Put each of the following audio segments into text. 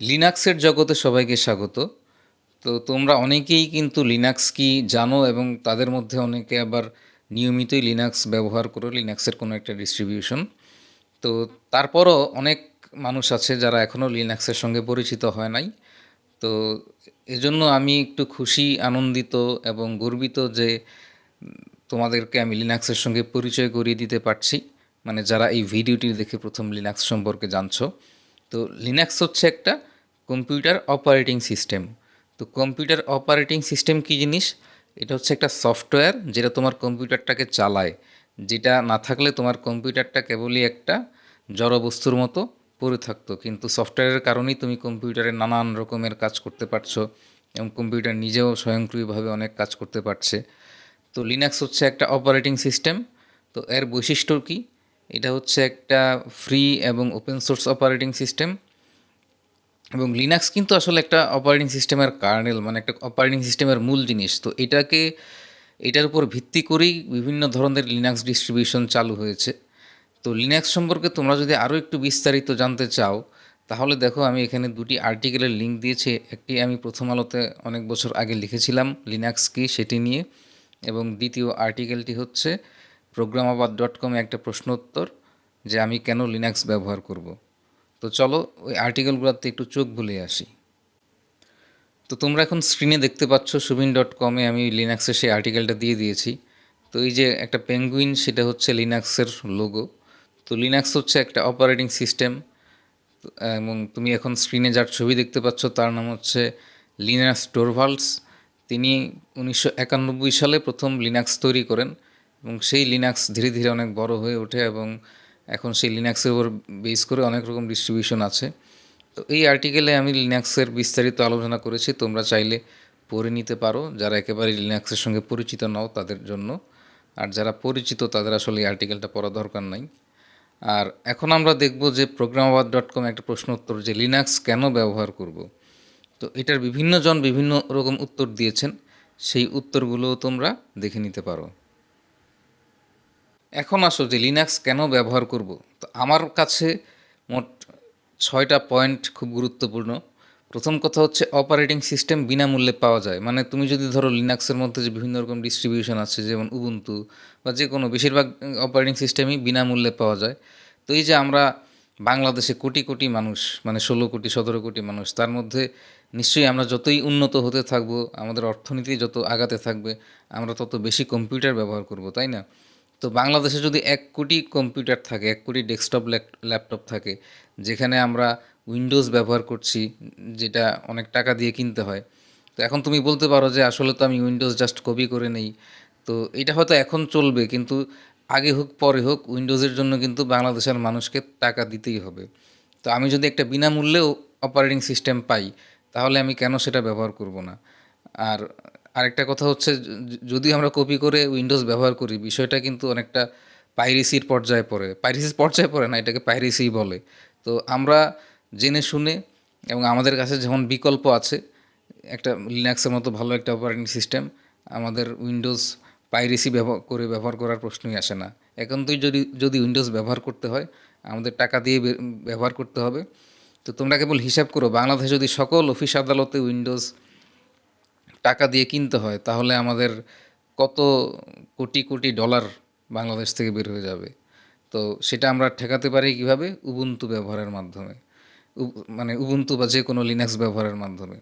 লিনাক্সের জগতে সবাইকে স্বাগত। তো তোমরা অনেকেই কিন্তু লিনাক্স কি জানো এবং তাদের মধ্যে অনেকে আবার নিয়মিতই লিনাক্স ব্যবহার করো লিনাক্সের কোনো একটা ডিস্ট্রিবিউশন তো তারপরও অনেক মানুষ আছে যারা এখনও লিনাক্সের সঙ্গে পরিচিত হয় নাই। তো এজন্য আমি একটু খুশি, আনন্দিত এবং গর্বিত যে তোমাদেরকে আমি লিনাক্সের সঙ্গে পরিচয় করিয়ে দিতে পারছি। মানে যারা এই ভিডিওটি দেখে প্রথম লিনাক্স সম্পর্কে জানছো। তো লিনাক্স হচ্ছে একটা কম্পিউটার অপারেটিং সিস্টেম। তো কম্পিউটার অপারেটিং সিস্টেম কী জিনিস? এটা হচ্ছে একটা সফটওয়্যার যেটা তোমার কম্পিউটারটাকে চালায়, যেটা না থাকলে তোমার কম্পিউটারটা কেবলই একটা জড়বস্তুর মতো পড়ে থাকতো। কিন্তু সফটওয়্যারের কারণেই তুমি কম্পিউটারে নানান রকমের কাজ করতে পারছ এবং কম্পিউটার নিজেও স্বয়ংক্রিয়ভাবে অনেক কাজ করতে পারছে। তো লিনাক্স হচ্ছে একটা অপারেটিং সিস্টেম। তো এর বৈশিষ্ট্য কী? এটা হচ্ছে একটা ফ্রি এবং ওপেন সোর্স অপারেটিং সিস্টেম এবং লিনাক্স কিন্তু আসলে একটা অপারেটিং সিস্টেমের কার্নেল মানে একটা অপারেটিং সিস্টেমের মূল জিনিস। তো এটাকে, এটার উপর ভিত্তি করেই বিভিন্ন ধরনের লিনাক্স ডিস্ট্রিবিউশন চালু হয়েছে। তো লিনাক্স সম্পর্কে তোমরা যদি আরও একটু বিস্তারিত জানতে চাও, তাহলে দেখো আমি এখানে দুটি আর্টিকেলের লিঙ্ক দিয়েছি। একটি আমি প্রথম আলোতে অনেক বছর আগে লিখেছিলাম লিনাক্স কি সেটি নিয়ে, এবং দ্বিতীয় আর্টিকেলটি হচ্ছে প্রোগ্রামাবাদ ডট কমে একটা প্রশ্নোত্তর, যে আমি কেন লিনাক্স ব্যবহার করব? তো চলো ওই আর্টিকেলগুলোতে একটু চোখ বুলিয়ে আসি। তো তোমরা এখন স্ক্রিনে দেখতে পাচ্ছ সুবিন ডট কমে আমি লিনাক্সে সেই আর্টিকেলটা দিয়ে দিয়েছি। তো এই যে একটা পেঙ্গুইন সেটা হচ্ছে লিনাক্সের লোগো তো লিনাক্স হচ্ছে একটা অপারেটিং সিস্টেম এবং তুমি এখন স্ক্রিনে যার ছবি দেখতে পাচ্ছ তার নাম হচ্ছে লিনাক্স টোরভালস তিনি উনিশশো একানব্বই সালে প্রথম লিনাক্স তৈরি করেন এবং সেই লিনাক্স ধীরে ধীরে অনেক বড় হয়ে ওঠে এবং এখন সেই লিনাক্সের উপর বেস করে অনেক রকম ডিস্ট্রিবিউশন আছে। তো এই আর্টিকেলে আমি লিনাক্সের বিস্তারিত আলোচনা করেছি, তোমরা চাইলে পড়ে নিতে পারো। যারা একেবারে লিনাক্সের সঙ্গে পরিচিত নও তাদের জন্য। আর যারা পরিচিত, তাদের আসলে এই আর্টিকেলটা পড়া দরকার নাই। আর এখন আমরা দেখব যে প্রোগ্রামাবাদ ডট কম একটা প্রশ্ন উত্তর যে লিনাক্স কেন ব্যবহার করব? তো এটার বিভিন্ন জন বিভিন্ন রকম উত্তর দিয়েছেন। সেই উত্তরগুলো তোমরা দেখে নিতে পারো। এখন আসো যে লিনাক্স কেন ব্যবহার করব? তো আমার কাছে মোট ছয়টা পয়েন্ট খুব গুরুত্বপূর্ণ। প্রথম কথা হচ্ছে অপারেটিং সিস্টেম বিনামূল্যে পাওয়া যায়। মানে তুমি যদি ধরো লিনাক্সের মধ্যে যে বিভিন্ন রকম ডিস্ট্রিবিউশন আছে, যেমন উবুন্টু বা যে কোনো, বেশিরভাগ অপারেটিং সিস্টেমই বিনামূল্যে পাওয়া যায়। তো এই যে আমরা বাংলাদেশে কোটি কোটি মানুষ মানে ষোলো কোটি, সতেরো কোটি মানুষ, তার মধ্যে নিশ্চয়ই আমরা যতই উন্নত হতে থাকব, আমাদের অর্থনীতি যত আগাতে থাকবে, আমরা তত বেশি কম্পিউটার ব্যবহার করব, তাই না? তো বাংলাদেশে যদি এক কোটি কম্পিউটার থাকে, এক কোটি ডেস্কটপ ল্যাপটপ থাকে, যেখানে আমরা উইন্ডোজ ব্যবহার করছি, যেটা অনেক টাকা দিয়ে কিনতে হয়, তো এখন তুমি বলতে পারো যে আসলে তো আমি উইন্ডোজ জাস্ট কপি করে নেই। তো এটা হয়তো এখন চলবে, কিন্তু আগে হোক, পরে হোক, উইন্ডোজের জন্য কিন্তু বাংলাদেশের মানুষকে টাকা দিতেই হবে। তো আমি যদি একটা বিনামূল্যেও অপারেটিং সিস্টেম পাই, তাহলে আমি কেন সেটা ব্যবহার করব না? আর আরেকটা কথা হচ্ছে যদি আমরা কপি করে উইন্ডোজ ব্যবহার করি, বিষয়টা কিন্তু অনেকটা পাইরেসির পর্যায়ে পড়ে। পাইরেসির পর্যায়ে পড়ে না, এটাকে পাইরেসিই বলে। তো আমরা জেনে শুনে এবং আমাদের কাছে যেমন বিকল্প আছে, একটা লিনাক্সের মতো ভালো একটা অপারেটিং সিস্টেম আমাদের উইন্ডোজ পাইরেসি ব্যবহার করে ব্যবহার করার প্রশ্নই আসে না। এখন তুই যদি যদি উইন্ডোজ ব্যবহার করতে হয়, আমাদের টাকা দিয়ে ব্যবহার করতে হবে। তো তোমরা কেবল হিসাব করো, বাংলাদেশে যদি সকল অফিস আদালতে উইন্ডোজ টাকা দিয়ে কিনতে হয়, তাহলে আমাদের কত কোটি কোটি ডলার বাংলাদেশ থেকে বের হয়ে যাবে। তো সেটা আমরা ঠেকাতে পারি কীভাবে? উবুন্টু ব্যবহারের মাধ্যমে। মানে উবুন্টু বা যে কোনো লিনাক্স ব্যবহারের মাধ্যমে।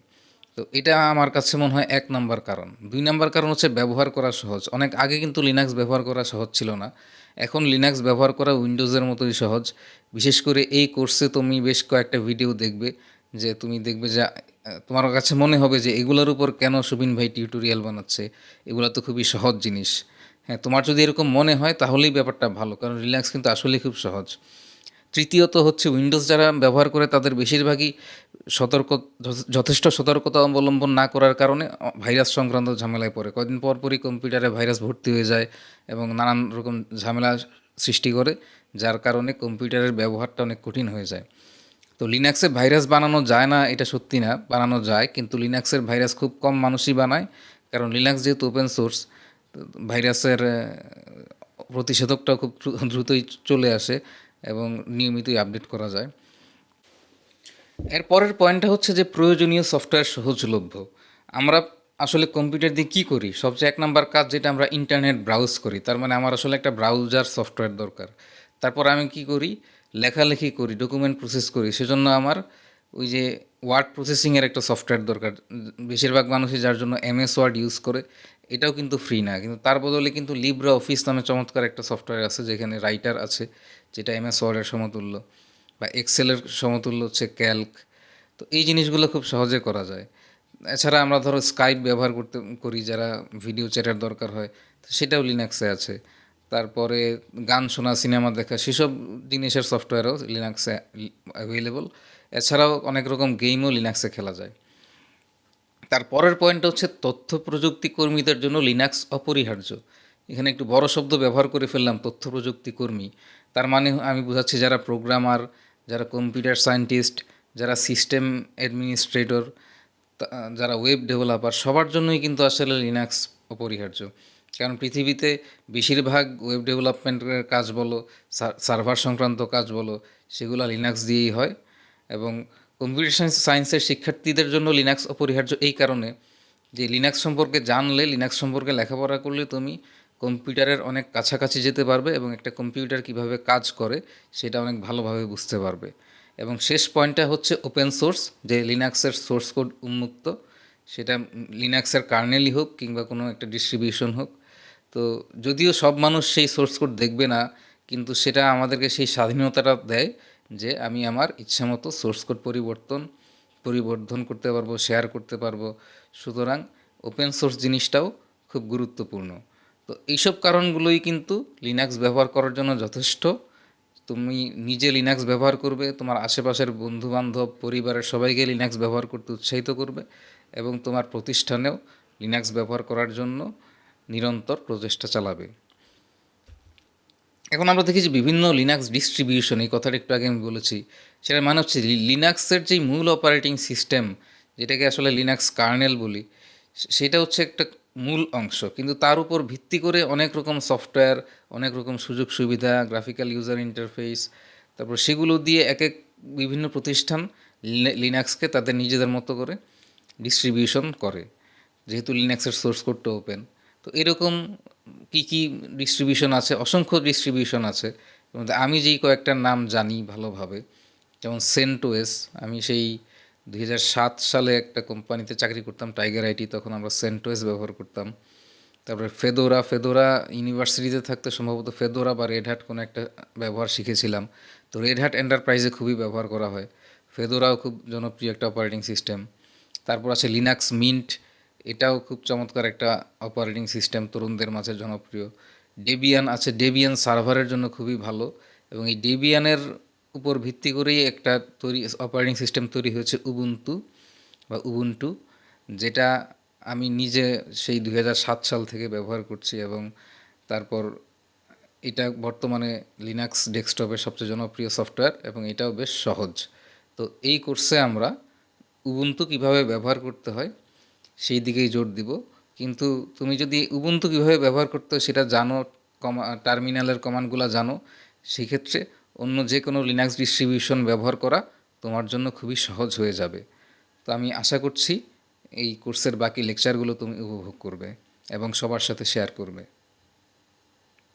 তো এটা আমার কাছে মনে হয় এক নাম্বার কারণ। দুই নাম্বার কারণ হচ্ছে ব্যবহার করা সহজ। অনেক আগে কিন্তু লিনাক্স ব্যবহার করা সহজ ছিল না। এখন লিনাক্স ব্যবহার করা উইন্ডোজের মতোই সহজ। বিশেষ করে এই কোর্সে তুমি বেশ কয়েকটা ভিডিও দেখবে, যে তুমি দেখবে যে তোমার কাছে মনে হবে যে এগুলোর উপর কেন সুবিন ভাই টিউটোরিয়াল বানাচ্ছে? এগুলো তো খুবই সহজ জিনিস। হ্যাঁ তোমার যদি এরকম মনে হয় তাহলেই ব্যাপারটা ভালো, কারণ রিল্যাক্স কিন্তু আসলেই খুব সহজ। তৃতীয়ত হচ্ছে উইন্ডোজ যারা ব্যবহার করে তাদের বেশিরভাগই সতর্ক যথেষ্ট সতর্কতা অবলম্বন না করার কারণে ভাইরাস সংক্রান্ত ঝামেলায় পড়ে। কদিন পর পরই কম্পিউটারে ভাইরাস ভর্তি হয়ে যায় এবং নানান রকম ঝামেলা সৃষ্টি করে, যার কারণে কম্পিউটারের ব্যবহারটা অনেক কঠিন হয়ে যায়। তো লিনাক্সে ভাইরাস বানানো যায় না এটা সত্যি না বানানো যায় কিন্তু লিনাক্সের ভাইরাস খুব কম মানুষই বানায় কারণ লিনাক্স যেহেতু ওপেন সোর্স ভাইরাসের আহ, প্রতিষেধকটাও খুব দ্রুতই চলে আসে এবং নিয়মিতই আপডেট করা যায়। এর পরের পয়েন্টটা হচ্ছে যে প্রয়োজনীয় সফটওয়্যার সহজলভ্য। আমরা আসলে কম্পিউটার দিয়ে কী করি? সবচেয়ে এক নাম্বার কাজ যেটা আমরা ইন্টারনেট ব্রাউজ করি তার মানে আমার আসলে একটা ব্রাউজার সফটওয়্যার দরকার। তারপর আমি কি করি? লেখালেখি করি ডকুমেন্ট প্রসেস করি, সেজন্য আমার ওই যে ওয়ার্ড প্রসেসিংয়ের একটা সফটওয়্যার দরকার। বেশিরভাগ মানুষই যার জন্য এমএস ওয়ার্ড ইউজ করে, এটাও কিন্তু ফ্রি না। কিন্তু তার বদলে কিন্তু লিব্রা অফিস নামে চমৎকার একটা সফটওয়্যার আছে, যেখানে রাইটার আছে, যেটা এমএস ওয়ার্ডের সমতুল্য বা এক্সেলের সমতুল্য হচ্ছে ক্যালক তো এই জিনিসগুলো খুব সহজে করা যায়। এছাড়া আমরা ধরো স্কাইপ ব্যবহার করতে, করি, যারা ভিডিও চ্যাটের দরকার হয়, তো সেটাও লিনাক্সে আছে। তারপরে গান শোনা, সিনেমা দেখা, সেসব জিনিসের সফটওয়্যারও লিনাক্সে অ্যাভেলেবল এছাড়াও অনেক রকম গেমও লিনাক্সে খেলা যায়। তার পরের পয়েন্ট হচ্ছে তথ্য প্রযুক্তি কর্মীদের জন্য লিনাক্স অপরিহার্য। এখানে একটু বড় শব্দ ব্যবহার করে ফেললাম, তথ্য প্রযুক্তি কর্মী। তার মানে আমি বোঝাচ্ছি যারা প্রোগ্রামার যারা কম্পিউটার সায়েন্টিস্ট যারা সিস্টেম অ্যাডমিনিস্ট্রেটর যারা ওয়েব ডেভেলপার সবার জন্যই কিন্তু আসলে লিনাক্স অপরিহার্য। কারণ পৃথিবীতে বেশিরভাগ ওয়েব ডেভেলপমেন্টের কাজ বলো সার্ভার সংক্রান্ত কাজ বলো, সেগুলো লিনাক্স দিয়েই হয় এবং কম্পিউটার সায়েন্স সায়েন্সের শিক্ষার্থীদের জন্য লিনাক্স অপরিহার্য এই কারণে যে লিনাক্স সম্পর্কে জানলে লিনাক্স সম্পর্কে লেখাপড়া করলে তুমি কম্পিউটারের অনেক কাছাকাছি যেতে পারবে এবং একটা কম্পিউটার কীভাবে কাজ করে সেটা অনেক ভালোভাবে বুঝতে পারবে। এবং শেষ পয়েন্টটা হচ্ছে ওপেন সোর্স যে লিনাক্সের সোর্স কোড উন্মুক্ত, সেটা লিনাক্সের কার্নেলই হোক কিংবা কোনো একটা ডিস্ট্রিবিউশন হোক। তো যদিও সব মানুষ সেই সোর্স কোড দেখবে না, কিন্তু সেটা আমাদেরকে সেই স্বাধীনতাটা দেয় যে আমি আমার ইচ্ছামতো সোর্স কোড পরিবর্তন, পরিবর্ধন করতে পারব শেয়ার করতে পারব। সুতরাং ওপেন সোর্স জিনিসটাও খুব গুরুত্বপূর্ণ। তো এইসব কারণগুলোই কিন্তু লিনাক্স ব্যবহার করার জন্য যথেষ্ট। তুমি নিজে লিনাক্স ব্যবহার করবে, তোমার আশেপাশের বন্ধুবান্ধব, পরিবারের সবাইকে লিনাক্স ব্যবহার করতে উৎসাহিত করবে এবং তোমার প্রতিষ্ঠানেও লিনাক্স ব্যবহার করার জন্য নিরন্তর প্রচেষ্টা চালাবে। এখন আমরা দেখি যে বিভিন্ন লিনাক্স ডিস্ট্রিবিউশন এই কথাটা একটু আগে আমি বলেছি সেটা মানে হচ্ছে লিনাক্সের যেই মূল অপারেটিং সিস্টেম যেটাকে আসলে লিনাক্স কার্নেল বলি সেটা হচ্ছে একটা মূল অংশ। কিন্তু তার উপর ভিত্তি করে অনেক রকম সফটওয়্যার অনেক রকম সুযোগ সুবিধা গ্রাফিক্যাল ইউজার ইন্টারফেস তারপর সেগুলো দিয়ে এক এক বিভিন্ন প্রতিষ্ঠান লিনাক্সকে তাদের নিজেদের মতো করে ডিস্ট্রিবিউশন করে। যেহেতু লিনাক্সের সোর্স কোডটা ওপেন তো এরকম কি কি ডিস্ট্রিবিউশন আছে? অসংখ্য ডিস্ট্রিবিউশন আছে। আমি যেই কয়েকটার নাম জানি ভালোভাবে, যেমন সেন্টোয়েস আমি সেই দু হাজার সাত সালে একটা কোম্পানিতে চাকরি করতাম টাইগার আইটি তখন আমরা সেন্টোয়েস ব্যবহার করতাম। তারপরে ফেদোরা ফেদোরা ইউনিভার্সিটিতে থাকতে সম্ভবত ফেদোরা বা রেড হ্যাট কোনো একটা ব্যবহার শিখেছিলাম। তো রেড হ্যাট এন্টারপ্রাইজে খুবই ব্যবহার করা হয়। ফেদোরাও খুব জনপ্রিয় একটা অপারেটিং সিস্টেম তারপর আছে লিনাক্স মিন্ট এটাও খুব চমৎকার একটা অপারেটিং সিস্টেম তরুণদের মাঝে জনপ্রিয়। ডেবিয়ান আছে ডেবিয়ান সার্ভারের জন্য খুবই ভালো এবং এই ডেবিয়ানের উপর ভিত্তি করেই একটা তৈরি অপারেটিং সিস্টেম তৈরি হয়েছে উবুন্টু বা উবুন্টু যেটা আমি নিজে সেই দু হাজার সাত সাল থেকে ব্যবহার করছি এবং তারপর এটা বর্তমানে লিনাক্স ডেস্কটপের সবচেয়ে জনপ্রিয় সফটওয়্যার এবং এটাও বেশ সহজ। তো এই কোর্সে আমরা উবুন্টু কীভাবে ব্যবহার করতে হয় সেই দিকেই জোর দিব। কিন্তু তুমি যদি উবুন্তু কীভাবে ব্যবহার করতে সেটা জানো, কমা টার্মিনালের কমান্ডগুলো জানো, সেক্ষেত্রে অন্য যে কোনো লিনাক্স ডিস্ট্রিবিউশন ব্যবহার করা তোমার জন্য খুবই সহজ হয়ে যাবে। তো আমি আশা করছি এই কোর্সের বাকি লেকচারগুলো তুমি উপভোগ করবে এবং সবার সাথে শেয়ার করবে।